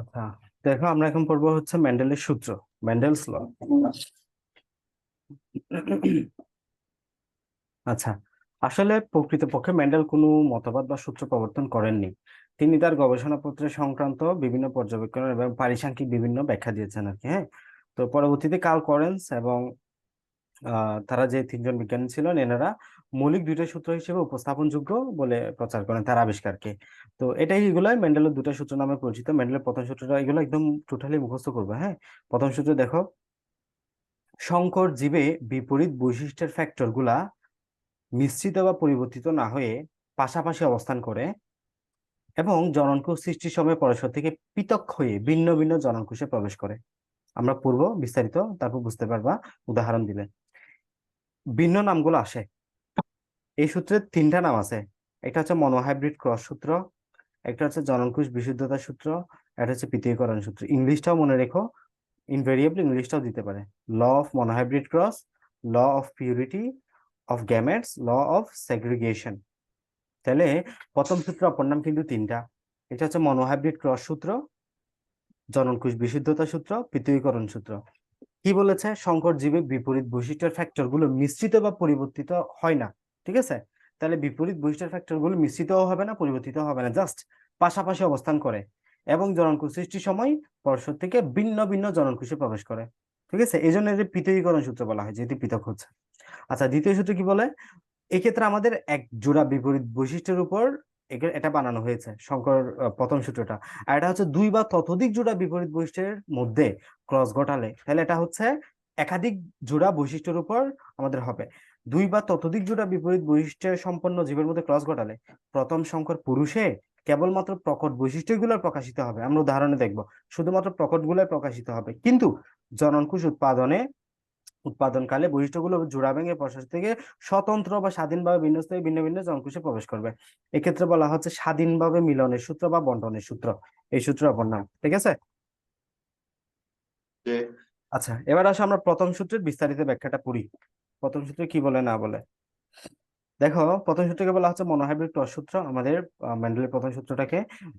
আচ্ছা দেখো আমরা এখন পড়ব হচ্ছে মেন্ডেলের সূত্র মেন্ডেলস ল আচ্ছা আসলে প্রকৃতপক্ষে মেন্ডেল কোনো মতবাদ বা সূত্র প্রবর্তন করেননি। তিনি তার গবেষণাপত্রে সংক্রান্ত বিভিন্ন পর্যবেক্ষণ এবং পারিসাংখ্যিক বিভিন্ন ব্যাখ্যা দিয়েছেন আর কি হ্যাঁ? তো পরবর্তীতে কার্ল করেন্স এবং তারা যে তিনজন বিজ্ঞানী ছিলেন, এনারা মৌলিক দুইটা সূত্র হিসেবে উপস্থাপনযোগ্য বলে প্রচার করেন তার আবিষ্কারকে। তো এটাই এগুলাই মেন্ডেলের দুটা সূত্র নামে পরিচিত। মেন্ডেলের প্রথম সূত্রটা এগুলো একদম টোটালি মুখস্থ করবে হ্যাঁ? প্রথম সূত্র দেখো সংকর জীবে বিপরীত বৈশিষ্ট্যের ফ্যাক্টরগুলা মিশ্রিত বা পরিবর্তিত না হয়ে পাশাপাশি অবস্থান করে এবং জননকোষ সৃষ্টির সময় পরস্পর থেকে পৃথক হয়ে ভিন্ন ভিন্ন জননকোষে প্রবেশ করে। আমরা পূর্ব বিস্তারিত, তারপর বুঝতে পারবা, উদাহরণ দিলে ভিন্ন নামগুলো আসে। এই সূত্রের তিনটা নাম আছে। একটা হচ্ছে মনোহাইব্রিড ক্রস সূত্র, একটা হচ্ছে জননকোষ বিশুদ্ধতা সূত্র, একটা হচ্ছে পৃথকীকরণ সূত্র। ইংলিশটাও মনে রেখো ইনভেরিয়েবল ইংলিশটাও দিতে পারে। Law of monohybrid cross, law of purity of gametes law of segregation তাহলে প্রথম সূত্র, অপর নাম কিন্তু তিনটা। এটা হচ্ছে মনোহাইব্রিড ক্রস সূত্র জননকোষ বিশুদ্ধতা সূত্র, পৃথকীকরণ সূত্র। কি বলেছে? সংকর জীবে বিপরীত বৈশিষ্ট্যের ফ্যাক্টরগুলো মিশ্রিত বা পরিবর্তিত হয় না। ঠিক আছে? তাহলে বিপরীত বৈশিষ্ট্যের ফ্যাক্টরগুলো মিশ্রিতও হবে না পরিবর্তিত হবে না। জাস্ট পাশাপাশি অবস্থান করে এবং জননকোষ সৃষ্টির সময় পরস্পর থেকে ভিন্ন ভিন্ন জননকোষে প্রবেশ করে। ঠিক আছে? এই জন্য পৃথকীকরণ সূত্র বলা হয় যেটি পৃথক হচ্ছে। আচ্ছা দ্বিতীয় সূত্র কি বলে? এক্ষেত্রে আমাদের এক জোড়া বিপরীত বৈশিষ্ট্যের উপর এটা বানানো হয়েছে, শঙ্কর প্রথম সূত্রটা। আর এটা হচ্ছে দুই বা ততোধিক জোড়া বিপরীত বৈশিষ্ট্যের মধ্যে ক্রস ঘটালে, তাহলে এটা হচ্ছে একাধিক জোড়া বৈশিষ্ট্যের উপর আমাদের হবে। দুই বা ততোধিক জোড়া বিপরীত বৈশিষ্ট্য সম্পন্ন জীবের মধ্যে ক্রস ঘটালে প্রথম সংকর পুরুষে কেবলমাত্র প্রকট বৈশিষ্ট্যগুলো প্রকাশিত হবে। আমরা উদাহরণে দেখব শুধুমাত্র প্রকটগুলো প্রকাশিত হবে কিন্তু জননকোষ উৎপাদনে উৎপাদনকালে বৈশিষ্ট্যগুলো জোড়া ভেঙে প্রশাস থেকে স্বতন্ত্র বা স্বাধীনভাবে ভিন্ন স্থায়ী ভিন্ন ভিন্ন জনকুশে প্রবেশ করবে। এক্ষেত্রে বলা হচ্ছে স্বাধীনভাবে মিলনের সূত্র বা বন্টনের সূত্র। এই সূত্র অপর নাম ঠিক আছে? আচ্ছা এবার আসো আমরা প্রথম সূত্রের বিস্তারিত ব্যাখ্যাটা পড়ি। প্রথম সূত্রে কি বলে না বলে? দেখো প্রথম সূত্রকে বলা হচ্ছে মনোহাইব্রিড ক্রস সূত্র আমাদের আহ, মেন্ডেলের প্রথম সূত্রটাকে।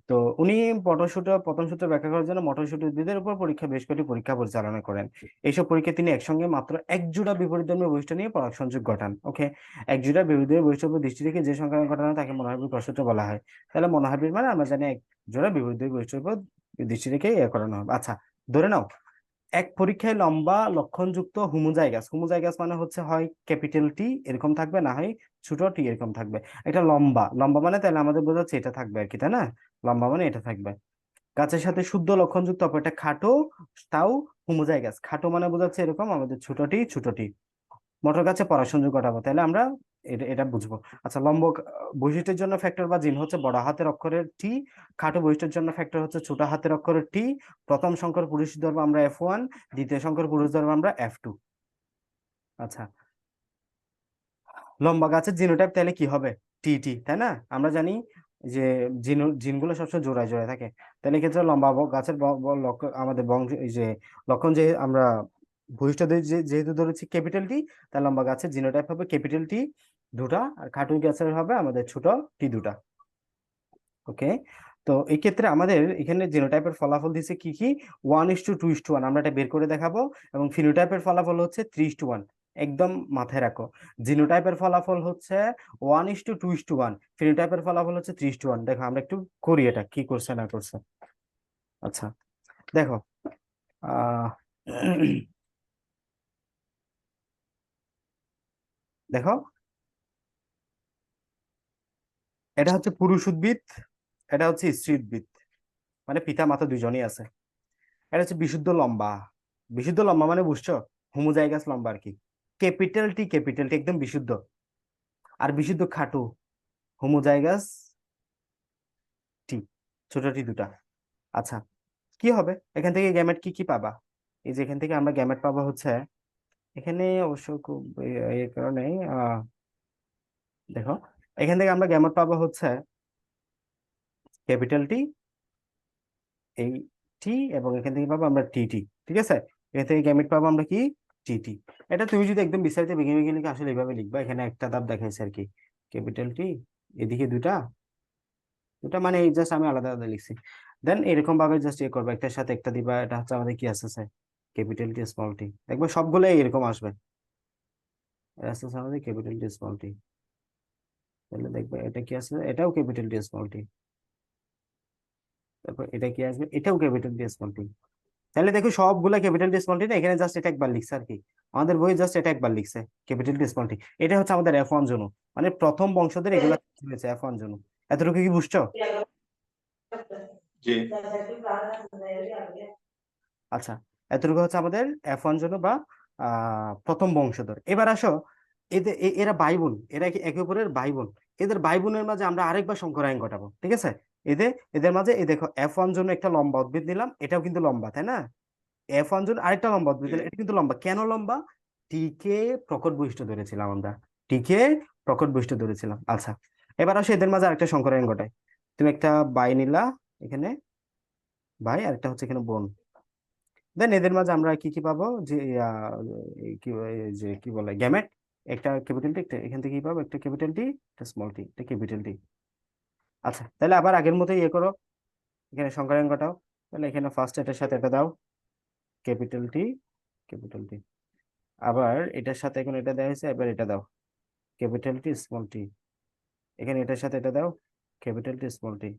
তো উনি প্রথম সূত্র প্রথম সূত্র ব্যাখ্যা করার জন্য মটরশুটি উদ্ভিদের উপর পরীক্ষা বেশ কয়েকটি পরীক্ষা পরিচালনা করেন। এইসব পরীক্ষায় তিনি একসঙ্গে মাত্র এক জোড়া বিপরীতধর্মী বৈশিষ্ট্য নিয়ে পরাগ সংযোগ ঘটান ওকে? এক জোড়া বিপরীতধর্মী বৈশিষ্ট্য উপর দৃষ্টি রেখে যে সংখ্যা ঘটানো তাকে মনোহাইব্রিড ক্রস সূত্র বলা হয়। তাহলে মনোহাইব্রিড মানে আমরা জানি এক জোড়া বিপরীতধর্মী বৈশিষ্ট্যের উপর দৃষ্টি রেখে ইয়ে করানো হবে আচ্ছা ধরে নাও এক পরীক্ষায় লম্বা লক্ষণযুক্ত হোমোজাইগাস। হোমোজাইগাস মানে হচ্ছে হয় ক্যাপিটাল টি এরকম থাকবে, না হয় ছোট টি এরকম থাকবে। এটা লম্বা লম্বা মানে তাহলে আমাদের বোঝাচ্ছে এটা থাকবে আর কি, তাই না? লম্বা মানে এটা থাকবে। গাছের সাথে শুদ্ধ লক্ষণযুক্ত অপর খাটো, তাও হোমোজাইগাস। খাটো মানে বোঝাচ্ছে এরকম, আমাদের ছোট টি ছোট মোটর গাছে পরাসংযোগ ঘটাবো। তাহলে আমরা এটা এটা বুঝব। আচ্ছা লম্ব বৈশিষ্ট্যের জন্য ফ্যাক্টর বা জিন হচ্ছে বড় হাতের অক্ষরের টি খাটো বৈশিষ্ট্যের জন্য ফ্যাক্টর হচ্ছে ছোট হাতের অক্ষরের টি প্রথম সংখ্যার পুরুষ ধর্ম আমরা এফ ওয়ান দ্বিতীয় সংখ্যার পুরুষ ধরবো আমরা এফ টু আচ্ছা। লম্বা গাছের জিনোটাইপ তাহলে কি হবে? টি টি তাই না? আমরা জানি যে জিন, জিনগুলো সবসময় জোড়ায় জোড়ায় থাকে। তাহলে ক্ষেত্রে লম্বা গাছের আমাদের বংশ যে লক্ষণ যে আমরা ভূমিষ্ঠ যেহেতু ধরেছি ক্যাপিটাল টি তাহলে লম্বা গাছের জিনোটাইপ হবে ক্যাপিটাল টি দুটা, আর খাটু গাছের হবে আমাদের ছোট টি দুটা? ওকে তো এই ক্ষেত্রে আমাদের এখানে জিনোটাইপের ফলাফল দিছে কি কি? One is to two is to one আমরা এটা বের করে দেখাবো। এবং ফিনোটাইপের ফলাফল হচ্ছে থ্রি ইস টু ওয়ান একদম মাথায় রাখো। জিনোটাইপের ফলাফল হচ্ছে one is to two is to one ফিনোটাইপের ফলাফল হচ্ছে থ্রি ইস টু ওয়ান দেখো, আমরা একটু করি এটা, কি করছে না করছে। আচ্ছা দেখো দেখো এটা হচ্ছে পুরুষ উদ্ভিদ, এটা হচ্ছে স্ত্রী উদ্ভিদ। মানে পিতা, মাতা দুজনই আছে। এটা হচ্ছে বিশুদ্ধ লম্বা। বিশুদ্ধ লম্বা মানে বুঝছ? হোমোজাইগাস লম্বা আর কি। ক্যাপিটাল টি ক্যাপিটাল টি একদম বিশুদ্ধ। আর বিশুদ্ধ খাটু, হোমোজাইগাস টি, ছোট টি দুটা। আচ্ছা কি হবে? এখান থেকে গ্যামেট কি কি পাবা? এই যে এখান থেকে আমরা গ্যামেট পাবা হচ্ছে, এখানে অবশ্য খুব এ- এর কারণে দেখো এখান থেকে আমরা গ্যামেট পাবো হচ্ছে ক্যাপিটাল টি এই টি এবং এখান থেকে পাবো আমরা টি টি ঠিক আছে? এখান থেকে গ্যামেট পাবো আমরা কি? টি টি এটা তুমি যদি একদম বিস্তারিত ভেঙে ভেঙে লিখে আসলে এইভাবে লিখবা, এখানে একটা ধাপ দেখাইছে আর কি ক্যাপিটাল টি এদিকে দুটা দুটা মানে এই জাস্ট আমি আলাদা আলাদা লিখছি। দেন এরকম ভাবে জাস্ট ইয়ে করবে, একটার সাথে একটা দিবা, এটা হচ্ছে আমাদের কি আসছে ক্যাপিটাল টি স্মল টি দেখবে সবগুলোই এরকম আসবে। আসছে আমাদের ক্যাপিটাল টি স্মল টি তাহলে দেখবে এটা কি আসছে এটাও ক্যাপিটাল টি স্মল টি তারপর এটা কি আসবে? এটাও ক্যাপিটাল টি স্মল টি তাহলে দেখো সবগুলা ক্যাপিটাল টি স্মল টি না এখানে জাস্ট এটা একবার লিখছে আর কি। আমাদের বই জাস্ট এটা একবার লিখছে ক্যাপিটাল টি স্মল টি এটা হচ্ছে আমাদের এফ ওয়ান জন্য মানে প্রথম বংশধর এগুলা হয়েছে এফ ওয়ান জন্য এতটুকু কি বুঝছ? জি। আচ্ছা এতটুকু হচ্ছে আমাদের এফ ওয়ান জন্য বা আহ, প্রথম বংশধর। এবার আসো এদের, এ- এরা ভাই বোন এরা একে অপরের ভাই বোন এদের ভাই বোনের মাঝে আমরা আরেকবার সংকরায়ন ঘটাবো, ঠিক আছে? এদের এদের মাঝে এই দেখো এফ ওয়ান জন্য একটা লম্বা উদ্ভিদ নিলাম, এটাও কিন্তু লম্বা, তাই না? এফ ওয়ান জন্য আরেকটা লম্বা উদ্ভিদ নিলাম, এটা কিন্তু লম্বা। কেন লম্বা? টিকে প্রকট বৈশিষ্ট্য ধরেছিলাম আমরা। টিকে প্রকট বৈশিষ্ট্য ধরেছিলাম। আচ্ছা এবার আসো এদের মাঝে আরেকটা সংকরায়ন ঘটায় তুমি একটা বাই নিলা এখানে ভাই আরেকটা হচ্ছে এখানে বোন। দেন এদের মাঝে আমরা কি কি পাবো? যে কি যে, কি বলে গ্যামেট একটা ক্যাপিটাল টি একটা এখান থেকে কি পাবো, একটা ক্যাপিটাল টি একটা স্মল টি একটা ক্যাপিটাল টি আচ্ছা তাহলে আবার আগের মতোই ইয়ে করো। এখানে সংখ্যায়ন ঘটাও তাহলে এখানে ফার্স্ট এটার সাথে এটা দাও। ক্যাপিটাল টি ক্যাপিটাল টি আবার এটার সাথে এখন এটা দেওয়া হয়েছে, এবার এটা দাও। ক্যাপিটাল টি স্মল টি এখানে এটার সাথে এটা দাও। ক্যাপিটাল টি স্মল টি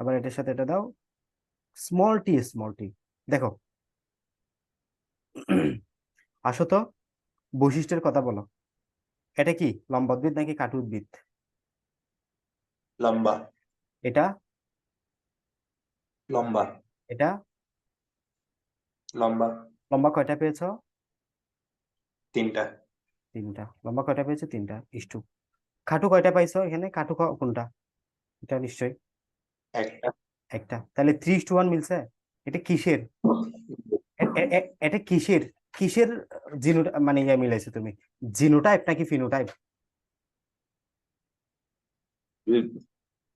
আবার এটার সাথে এটা দাও। স্মল টি স্মল টি দেখো। আসো তো। বৈশিষ্ট্যের কথা বলো। এটা কি লম্বা উদ্ভিদ নাকি কাটু উদ্ভিদ লম্বা। এটা? লম্বা। এটা? লম্বা। লম্বা কয়টা পেয়েছ? তিনটা। তিনটা। লম্বা কয়টা পেয়েছ? তিনটা। ইস্টু খাটু কয়টা পাইছো এখানে? খাটু কোনটা? এটা নিশ্চয়ই। একটা। একটা। তাহলে থ্রি টু ওয়ান মিলছে? এটা কিসের? এটা কিসের? কিসের জিনো মানে ইয়ে মিলাইছো তুমি? জিনোটাইপ নাকি ফিনোটাইপ?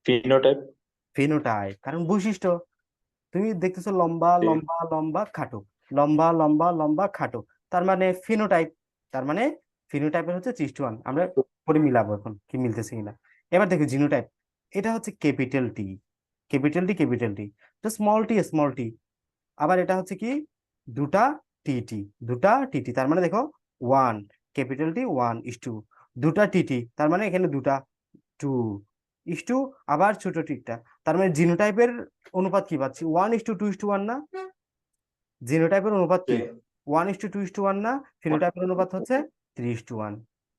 ফিনোটাইপ। ফিনোটাইপ কারণ বৈশিষ্ট্য। তুমি দেখতেছো লম্বা লম্বা লম্বা খাটো। লম্বা লম্বা লম্বা খাটো। তার মানে ফিনোটাইপ তার মানে ফিনোটাইপের হচ্ছে ত্রিশ ওয়ান আমরা পরে মিলাবো এখন কি মিলতেছে কিনা। এবার দেখো জিনোটাইপ এটা হচ্ছে capital T. Capital T capital T. তো স্মল টি স্মল টি আবার এটা হচ্ছে কি? দুটা টিটি দুটা টিটি তার মানে দেখো one capital T one is to দুটা টিটি তার মানে এখানে দুটা টু ইস টু আবার ছোট টিকটা তার মানে জিনোটাইপের অনুপাত কি পাচ্ছি? One is to two is to one না? জিনোটাইপের অনুপাত কি? One is to two is to one না? ফিনোটাইপের অনুপাত হচ্ছে থ্রি ইস টু ওয়ান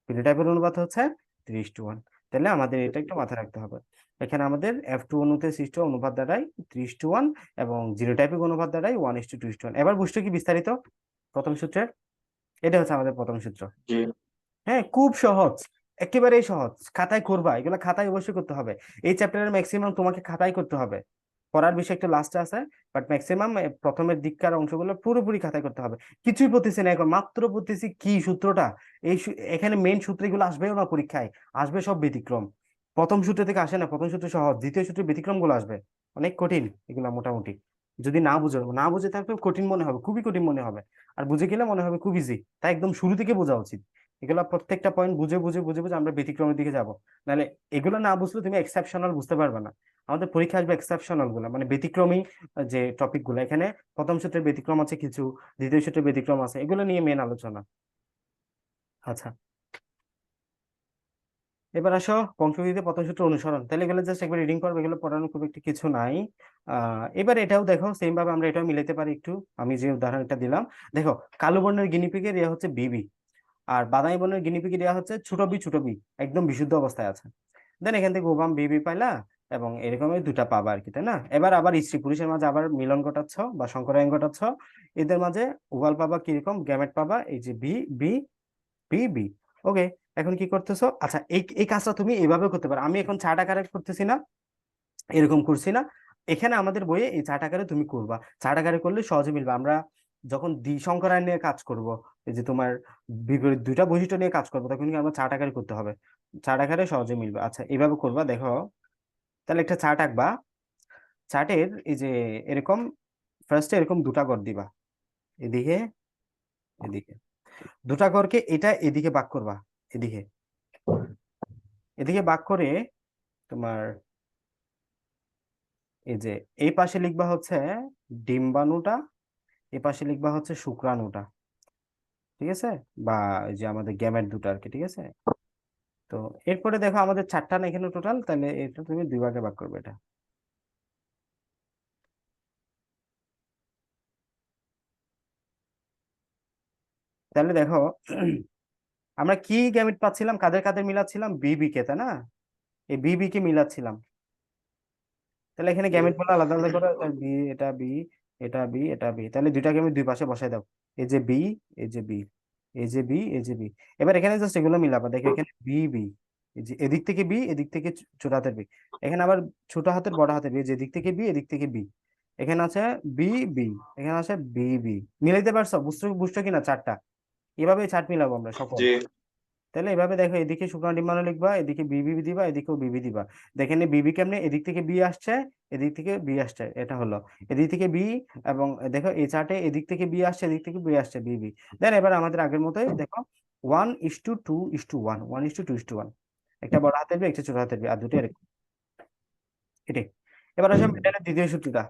ফিনোটাইপের অনুপাত হচ্ছে থ্রি ইস টু ওয়ান তাহলে আমাদের এটা একটু মাথায় রাখতে হবে। এখানে আমাদের এফ টু অনুতে সৃষ্ট অনুপাত দ্বারাই ইস টু ওয়ান এবং জিরো টাইপিক অনুপাত দ্বারাই one is to two one এবার বুঝতে কি বিস্তারিত? প্রথম সূত্রের? এটা হচ্ছে আমাদের প্রথম সূত্র। হ্যাঁ খুব সহজ একেবারেই সহজ। খাতায় করবা এগুলো খাতায় অবশ্যই করতে হবে। এই চ্যাপ্টারের ম্যাক্সিমাম তোমাকে খাতায় করতে হবে। পড়ার বিষয় একটু লাস্টে আছে বাট ম্যাক্সিমাম প্রথমের দিককার অংশগুলো পুরোপুরি খাতায় করতে হবে। কিছুই পড়তেছি না এখন, মাত্র পড়তেছি কি সূত্রটা? এই এখানে মেন সূত্রগুলো আসবেও না পরীক্ষায়, আসবে সব ব্যতিক্রম। প্রথম সূত্র থেকে আসে না, প্রথম সূত্র সহজ, দ্বিতীয় সূত্রের ব্যতিক্রমগুলো আসবে। অনেক কঠিন এগুলো মোটামুটি। যদি না বুঝো, না বুঝে থাকলে কঠিন মনে হবে, খুবই কঠিন মনে হবে। আর বুঝে গেলে মনে হবে খুব ইজি তাই একদম শুরু থেকে বোঝা উচিত। এগুলা প্রত্যেকটা পয়েন্ট বুঝে বুঝে বুঝে বুঝে আমরা ব্যতিক্রমের দিকে যাব। নাহলে এগুলো না বুঝলে তুমি এক্সেপশনাল বুঝতে পারবে না। আমাদের পরীক্ষা আসবে এক্সেপশনালগুলো মানে ব্যতিক্রমী যে টপিকগুলো। এখানে প্রথম সূত্রের ব্যতিক্রম আছে কিছু, দ্বিতীয় সূত্রের ব্যতিক্রম আছে, এগুলো নিয়ে মেন আলোচনা। আচ্ছা। এবার আসো বংশগতিতে প্রথম সূত্র অনুসরণ। তাহলে এগুলো জাস্ট একবার রিডিং করবে, এগুলো পড়ানোর খুব একটি কিছু নাই। এবার এটাও দেখো সেম ভাবে আমরা এটাও মিলাতে পারি একটু। আমি যে উদাহরণটা দিলাম, দেখো, কালো বর্ণের গিনিপিগের ইয়া হচ্ছে বিবি আর বাদামি বর্ণের গিনিপিগের দেওয়া হচ্ছে ছোট বি ছোট বি, একদম বিশুদ্ধ অবস্থায় আছে। দেন এখান থেকে ওবাম বিবি পাইলা এবং এরকমই দুটা পাবা আর কি তাই না? এবার আবার স্ত্রী পুরুষের মাঝে আবার মিলন ঘটাচ্ছ বা সংকরায়ন ঘটাচ্ছ। এদের মাঝে উভাল পাবা কীরকম? গ্যামেট পাবা, এই যে B B B B. Okay এখন কি করতেছো? আচ্ছা এই এই কাজটা তুমি এইভাবে করতে পারো। আমি এখন চার্ট আকারে করতেছি না, এরকম করছি না। এখানে আমাদের বইয়ে এই চার্ট আকারে তুমি করবা। চার্ট আকারে করলে সহজে মিলবে। আমরা যখন দ্বি সংকরায়ন নিয়ে কাজ করব যে তোমার বিপরীত দুইটা বৈশিষ্ট্য নিয়ে কাজ করব, তখন কি আমরা চার্ট আকারে করতে হবে? চার্ট আকারে সহজে মিলবে। আচ্ছা এইভাবে করবা, দেখো। তাহলে একটা চার্ট আঁকবা। চার্টের এই যে এরকম ফার্স্টে এরকম দুটা ঘর দিবা। এদিকে এদিকে। দুটা ঘরকে এটা এদিকে বাক করবা, এদিকে। এদিকে বাক করে তোমার এই যে এই পাশে লিখবা হচ্ছে ডিম্বাণুটা এই পাশে লিখবা হচ্ছে শুক্রাণুটা। ঠিক আছে? বা এই যে আমাদের গ্যামেট দুটো আর কি ঠিক আছে? তো এরপরে দেখো আমাদের চারটা না এখানে টোটাল তাহলে এটা তুমি দুই ভাগে ভাগ করবে এটা। তাহলে দেখো আমরা কি গ্যামেট পাচ্ছিলাম? কাদের কাদের মিলাচ্ছিলাম? বিবি কে তাই না? এই বিবি কে মিলাচ্ছিলাম। তাহলে এখানে গ্যামেট বলে আলাদা আলাদা করে বি এটা বি এটা বি এটা বি তাহলে দুইটাকে আমি দুই পাশে বসাই দাও। এই যে বি এই যে বি এই যে বি এই যে বি এবার এখানে জাস্ট এগুলো মিলাবা। দেখো এখানে বি বি এই যে এদিক থেকে বি এদিক থেকে ছোট হাতের বি এখানে আবার ছোট হাতের, বড় হাতের বি যে এদিক থেকে বি এদিক থেকে বি এখানে আছে বি বি এখানে আছে বি বি মিলাইতে পারছ? বুঝছ বুঝছ কিনা চারটা? এভাবে চার্ট মিলাবো আমরা সকল। তাহলে এভাবে দেখো, এদিকে শুকনো ডিম্বাণু লিখবা, এদিকে বিবি দিবা, এদিকেও বিবি দিবা। দেখেন বিবি কেমনে? এদিক থেকে বি আসছে, এদিক থেকে বি আসছে, এটা হলো। এদিক থেকে বি এবং দেখো, এই চার্টে এদিক থেকে বি আসছে, এদিক থেকে বি আসছে বিবি দেন এবার আমাদের আগের মতোই দেখো one is to two is to one one is to two is to one একটা বড় হাতের বি, একটা ছোট হাতের বি, আর দুটো এরকম। এটাই। এবার আসলে দ্বিতীয় সূত্রটা।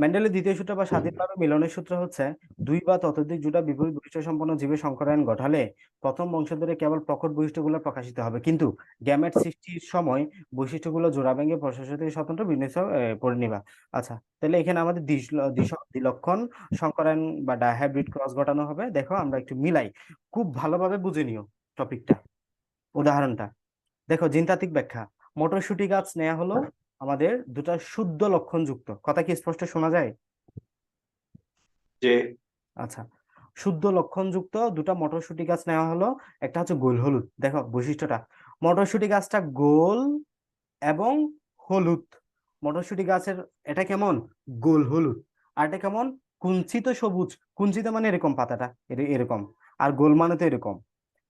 মেন্ডেলের দ্বিতীয় সূত্র বা স্বাধীনভাবে মিলনের সূত্র হচ্ছে, দুই বা ততোধিক জোড়া বিপরীত বৈশিষ্ট্য সম্পন্ন জীবের সংকরায়ন ঘটালে প্রথম বংশধরে কেবল প্রকট বৈশিষ্ট্যগুলো প্রকাশিত হবে। কিন্তু গ্যামেট সৃষ্টির সময় বৈশিষ্ট্যগুলো জোড়া ভেঙে প্রশাসন থেকে স্বতন্ত্র বিন্যাস করে নিবা। আচ্ছা তাহলে এখানে আমাদের দ্বিলক্ষণ সংকরায়ন বা ডাইহাইব্রিড ক্রস ঘটানো হবে। দেখো, আমরা একটু মিলাই। খুব ভালোভাবে বুঝে নিও টপিকটা, উদাহরণটা। দেখো, জিনতাত্ত্বিক ব্যাখ্যা। মটরশুঁটি গাছ নেওয়া হলো আমাদের দুটা শুদ্ধ লক্ষণ যুক্ত। কথা কি স্পষ্ট শোনা যায়? আচ্ছা। শুদ্ধ লক্ষণযুক্ত দুটা মটরশুঁটি গাছ নেওয়া হলো। একটা হচ্ছে গোল হলুদ। দেখো বৈশিষ্ট্যটা। মটরশুঁটি গাছটা গোল এবং হলুদ। মটরশুঁটি গাছের এটা কেমন? গোল হলুদ। আর এটা কেমন? কুঞ্চিত সবুজ। কুঞ্চিত মানে এরকম পাতাটা। এর- এরকম। আর গোল মানে তো এরকম।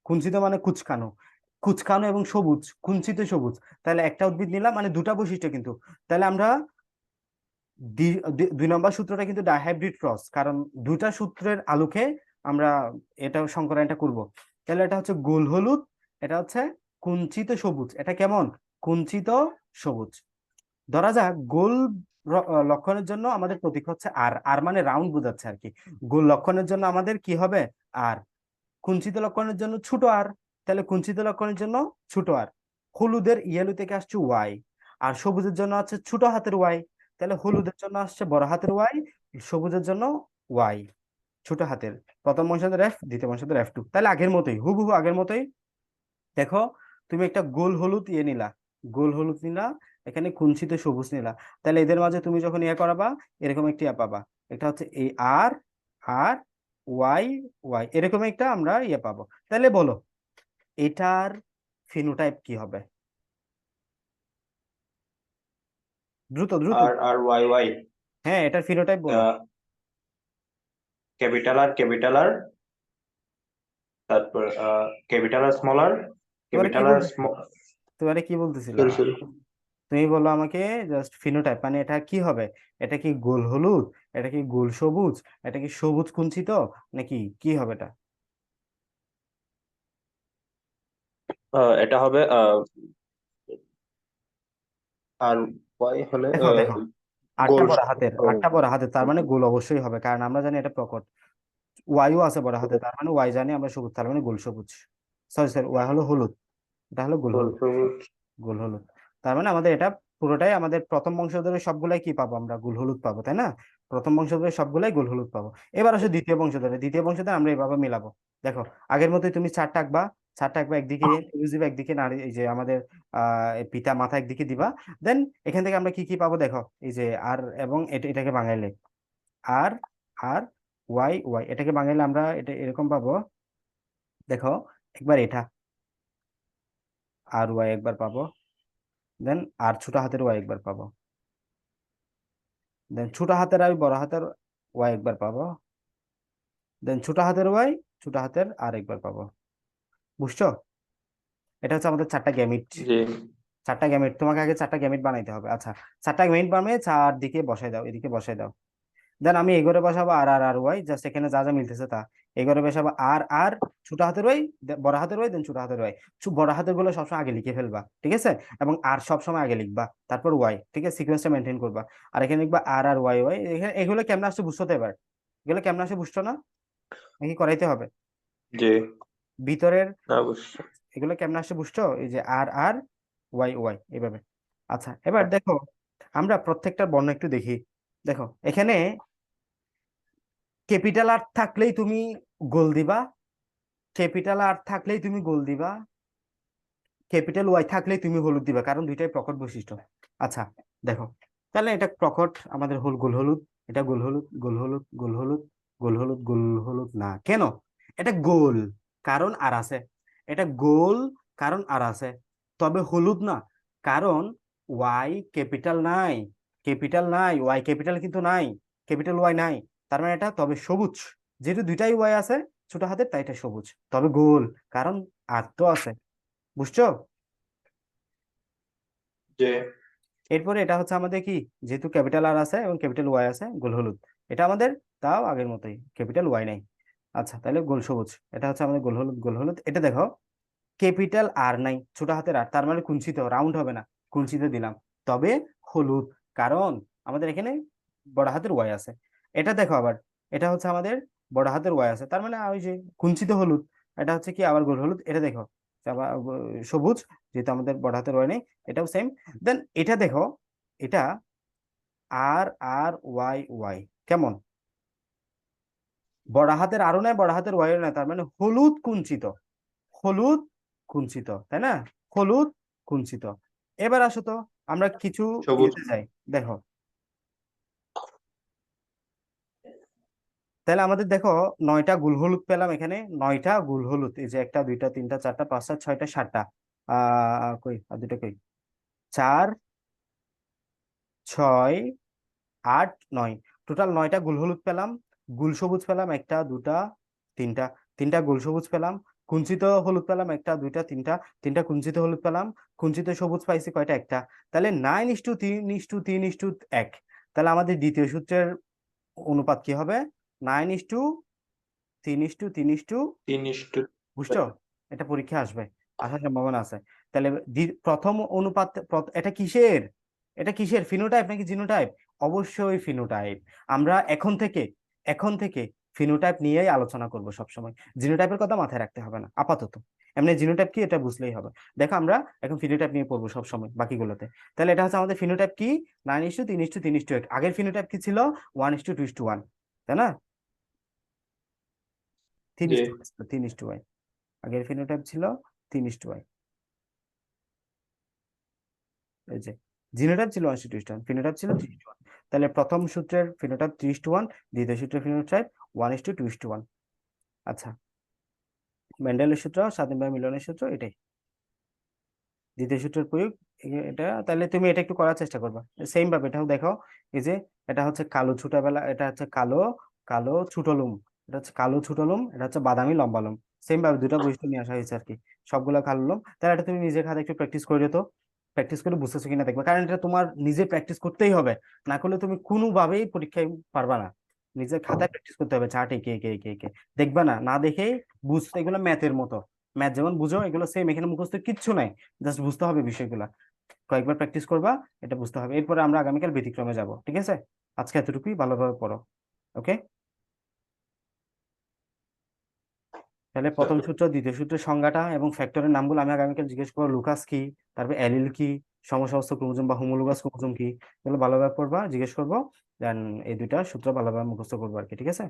কুঞ্চিত মানে কুচকানো। কুচকানো এবং সবুজ কুঞ্চিত সবুজ। তাহলে একটা উদ্ভিদ নিলাম মানে দুটা বৈশিষ্ট্য কিন্তু। তাহলে আমরা দুই- নম্বর সূত্রটা কিন্তু ডাইহাইব্রিড ক্রস কারণ দুটা সূত্রের আলোকে আমরা এটা সংকরণটা করব। তাহলে এটা হচ্ছে গোল হলুদ, এটা হচ্ছে কুঞ্চিত সবুজ। এটা কেমন? কুঞ্চিত সবুজ। ধরা যাক, গোল লক্ষণের জন্য আমাদের প্রতীক হচ্ছে আর। আর মানে রাউন্ড বোঝাচ্ছে আর কি। গোল লক্ষণের জন্য আমাদের কি হবে? আর। কুঞ্চিত লক্ষণের জন্য ছোট আর। তাহলে কুঞ্চিত লক্ষণের জন্য ছোট আর হলুদের ইয়েলো থেকে আসছে ওয়াই আর সবুজের জন্য আছে ছোট হাতের ওয়াই তাহলে হলুদের জন্য আসছে বড় হাতের ওয়াই সবুজের জন্য ওয়াই ছোট হাতের। প্রথম বংশধর এফ দ্বিতীয় বংশধর এফ টু তাহলে আগের মতোই, হুবহু আগের মতোই। দেখো, তুমি একটা গোল হলুদ ইয়ে নিলা, গোল হলুদ নিলা, এখানে কুঞ্চিত সবুজ নিলা। তাহলে এদের মাঝে তুমি যখন ইয়ে করাবা, এরকম একটি ইয়ে পাবা। এটা হচ্ছে এই আর আর ওয়াই ওয়াই এরকম একটা আমরা ইয়ে পাবো। তাহলে বলো এটার ফিনোটাইপ কি হবে? দ্রুত দ্রুত। আর আর ওয়াই ওয়াই হ্যাঁ এটার ফিনোটাইপ বলো। ক্যাপিটাল আর ক্যাপিটাল আর তারপর capital R small R capital R? Small তোমারে কি বলতেছিল? তুমি বলো আমাকে জাস্ট ফিনোটাইপ মানে এটা কি হবে? এটা কি গোল হলুদ? এটা কি গোল সবুজ? এটা কি সবুজ কুঞ্চিত? নাকি কি হবে এটা? এটা হবে আর ওয়াই হলে দেখো দেখো আটটা বড় হাতের আটটা বড় হাতের তার মানে গোল অবশ্যই হবে কারণ আমরা জানি এটা প্রকট। ওয়াইও আছে বড় হাতে তার মানে ওয়াই জানি আমরা সবুজ তার মানে গোল সবুজ। সরি সরি ওয়াই হলো হলুদ এটা হলো গোল গোল হলুদ। গোল হলুদ। তার মানে আমাদের এটা পুরোটাই আমাদের প্রথম বংশধরের সবগুলাই কি পাবো আমরা? গোল হলুদ পাবো তাই না? প্রথম বংশধরের সবগুলাই গোল হলুদ পাবো। এবার আসে দ্বিতীয় বংশধরে দ্বিতীয় বংশধরে আমরা এভাবে মিলাবো। দেখো আগের মতোই তুমি চারটা আঁকবা চারটা আঁকবা একদিকে দিবা একদিকে নারী এই যে আমাদের আহ পিতা মাথা একদিকে দিবা। দেন এখান থেকে আমরা কি কি পাবো দেখো এই যে আর এবং এটা এটাকে বাঙাইলে। আর আর ওয়াই ওয়াই এটাকে বাঙাইলে আমরা এটা এরকম পাবো দেখো একবার এটা। আর ওয়াই একবার পাবো। দেন আর ছোট হাতের ওয়াই একবার পাবো। দেন ছোট হাতের আর বড় হাতের ওয়াই একবার পাবো। দেন ছোট হাতের ওয়াই ছোট হাতের আর একবার পাবো। বুঝছ? এটা হচ্ছে আমাদের চারটা গ্যামিট চারটা গ্যামিট তোমাকে আগে চারটা গ্যামিট বানাইতে হবে। আচ্ছা চারটা গ্যামিট বানিয়ে চারদিকে বসাই দাও এদিকে বসাই দাও। দেন আমি এগোরে বসাবো আর আর আর ওয়াই জাস্ট এখানে যা যা মিলতেছে তা। এই ঘরে বসে আবার আর আর ছোট হাতের ওই বড় হাতের ওই দেন ছোট হাতের ওয়াই। বড় হাতেরগুলো সবসময় আগে লিখে ফেলবা ঠিক আছে? এবং আর সবসময় আগে লিখবা তারপর ওয়াই ঠিক আছে? সিকোয়েন্সটা মেনটেন করবা। আর এখানে লিখবা আর আর ওয়াই ওয়াই এখানে এগুলো কেমন আসছে বুঝতে এবার। এগুলো কেমন আসছে বুঝছ না? নাকি করাইতে হবে? জি। ভিতরের এগুলো কেমন আসছে বুঝছ? এই যে আর আর ওয়াই ওয়াই এইভাবে আচ্ছা এবার দেখো আমরা প্রত্যেকটার বর্ণ একটু দেখি। দেখো এখানে ক্যাপিটাল আর থাকলেই তুমি গোল দিবা ক্যাপিটাল আর থাকলেই তুমি গোল দিবা ক্যাপিটাল ওয়াই থাকলেই তুমি হলুদ দিবা কারণ দুইটাই প্রকট বৈশিষ্ট্য। আচ্ছা দেখো তাহলে এটা প্রকট আমাদের হল গোল হলুদ এটা গোল হলুদ গোল হলুদ গোল হলুদ গোল হলুদ গোল হলুদ না কেন? এটা গোল। কারণ আর আছে। এটা গোল কারণ আর আছে। তবে হলুদ না কারণ ওয়াই ক্যাপিটাল নাই ক্যাপিটাল নাই ওয়াই ক্যাপিটাল কিন্তু নাই ক্যাপিটাল ওয়াই নাই। তার মানে এটা তবে সবুজ। যেহেতু দুইটাই ওয়াই আছে ছোট হাতের তাই এটা সবুজ। তবে গোল কারণ আর তো আছে। বুঝছ? এরপরে এটা হচ্ছে আমাদের কি? যেহেতু ক্যাপিটাল আর আছে এবং ক্যাপিটাল ওয়াই আছে গোল হলুদ। এটা আমাদের তাও আগের মতোই ক্যাপিটাল ওয়াই নাই। আচ্ছা তাহলে গোল সবুজ। এটা হচ্ছে আমাদের গোল হলুদ গোল হলুদ। এটা দেখো, ক্যাপিটাল আর নাই, ছোট হাতের আর, তার মানে কুঞ্চিত, রাউন্ড হবে না, কুঞ্চিত দিলাম। তবে হলুদ, কারণ আমাদের এখানে বড় হাতের ওয়াই আছে। এটা দেখো আবার, এটা হচ্ছে আমাদের বড় হাতের ওয়াই আছে, তার মানে ওই যে কুঞ্চিত হলুদ, এটা হচ্ছে কি আবার গোল হলুদ? এটা দেখো সবুজ, যেহেতু আমাদের বড় হাতের ওয়াই নেই, এটাও সেম দেন এটা দেখো, এটা আর আর, ওয়াই ওয়াই, কেমন? বড় হাতের আরও নাই বড় হাতের ওয়াইও নাই তার মানে হলুদ কুঞ্চিত হলুদ কুঞ্চিত তাই না? হলুদ কুঞ্চিত। এবার আসো তো আমরা কিছু যাই দেখো। তাহলে আমাদের দেখো নয়টা গুল হলুদ পেলাম এখানে নয়টা গুল হলুদ এই যে একটা দুইটা তিনটা চারটা পাঁচটা ছয়টা সাতটা আহ কই আর দুটো কই? চার ছয় আট নয় টোটাল নয়টা গুল হলুদ পেলাম গুল সবুজ পেলাম একটা দুটা তিনটা তিনটা গুল সবুজ পেলাম কুঞ্চিত হলুদ পেলাম একটা দুইটা তিনটা তিনটা কুঞ্চিত হলুদ পেলাম কুঞ্চিত সবুজ পাইছি কয়টা একটা। তাহলে নাইন ইস টু তিন ইস টু তিন ইস টু এক। তাহলে আমাদের দ্বিতীয় সূত্রের অনুপাত কি হবে? নাইন ইস টু তিন ইস টু তিন ইস টু তিন ইস্টু বুঝছ? এটা পরীক্ষা আসবে আসার সম্ভাবনা আছে। তাহলে প্রথম অনুপাত এটা কিসের? এটা কিসের? ফিনোটাইপ নাকি জিনোটাইপ অবশ্যই ফিনোটাইপ আমরা এখন থেকে এখন থেকে ফিনোটাইপ নিয়েই আলোচনা করব সবসময় জিনোটাইপের কথা মাথায় রাখতে হবে না আপাতত এমনি জিনোটাইপ কি এটা বুঝলেই হবে দেখো আমরা এখন ফিনোটাইপ নিয়ে পড়ব সবসময় বাকিগুলোতে তাহলে এটা হচ্ছে আমাদের ফিনোটাইপ কি নাইন ইস টু তিন ইস টু তিন ইস টু এক আগের ফিনোটাইপ কি ছিল one is to two is to one তাই না তিন ইস তিন ওয়াই আগের ফিনোটাইপ ছিল তিন ইস টু ওয়াই এই যে জিনোটাইপ ছিল ওয়ান টু ওয়ান ফিনোটাইপ ছিল থ্রি ওয়ান তাহলে প্রথম সূত্রের ফিনোটাইপ থ্রি টু ওয়ান দ্বিতীয় সূত্রের phenotype one is to two is to one আচ্ছা মেন্ডেলের সূত্র স্বাধীনভাবে মিলনের সূত্র এটাই। দ্বিতীয় সূত্রের প্রয়োগ এটা, তাহলে তুমি এটা একটু করার চেষ্টা করবা। সেম ভাবে এটাও দেখো, এই যে এটা হচ্ছে কালো ছোটবেলা, এটা হচ্ছে কালো কালো ছোটলুম, এটা হচ্ছে কালো ছোটলুম, এটা হচ্ছে বাদামি লম্বালুম সেম ভাবে দুটো বৈশিষ্ট্য নিয়ে আসা হয়েছে আর কি, সবগুলো কালো লুম। তাহলে এটা তুমি নিজের খাতে একটু প্র্যাকটিস করে তো প্র্যাকটিস করে বুঝতেছো কিনা দেখবে। কারণ এটা তোমার নিজে প্র্যাকটিস করতেই হবে। না করলে তুমি কোনোভাবেই পরীক্ষায় পারবা না। নিজের খাতায় প্র্যাকটিস করতে হবে চার্ট এঁকে এঁকে এঁকে এঁকে দেখবা না না দেখেই বুঝতে এগুলো ম্যাথের মতো। ম্যাথ যেমন বুঝো এগুলো সেম এখানে মুখস্থ কিচ্ছু নাই। জাস্ট বুঝতে হবে বিষয়গুলো। কয়েকবার প্র্যাকটিস করবা এটা বুঝতে হবে। এরপরে আমরা আগামীকাল ব্যতিক্রমে যাব ঠিক আছে? আজকে এতটুকুই ভালোভাবে পড়ো ওকে তাহলে প্রথম সূত্র দ্বিতীয় সূত্রের সংজ্ঞাটা এবং ফ্যাক্টরের নামগুলো আমি আগামীকাল জিজ্ঞেস করব লুকাস কি তারপর অ্যালিল কি সমসমস্ত ক্রোমোজোম বা হোমোলোগাস ক্রোমোজোম কি এগুলো ভালোভাবে পড়বা জিজ্ঞেস করব দেন এই দুইটা সূত্র ভালোভাবে মুখস্থ করব আর কি ঠিক আছে?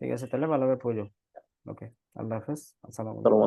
ঠিক আছে তাহলে ভালোভাবে পড়ো। ওকে আল্লাহ হাফেজ আসসালামু আলাইকুম।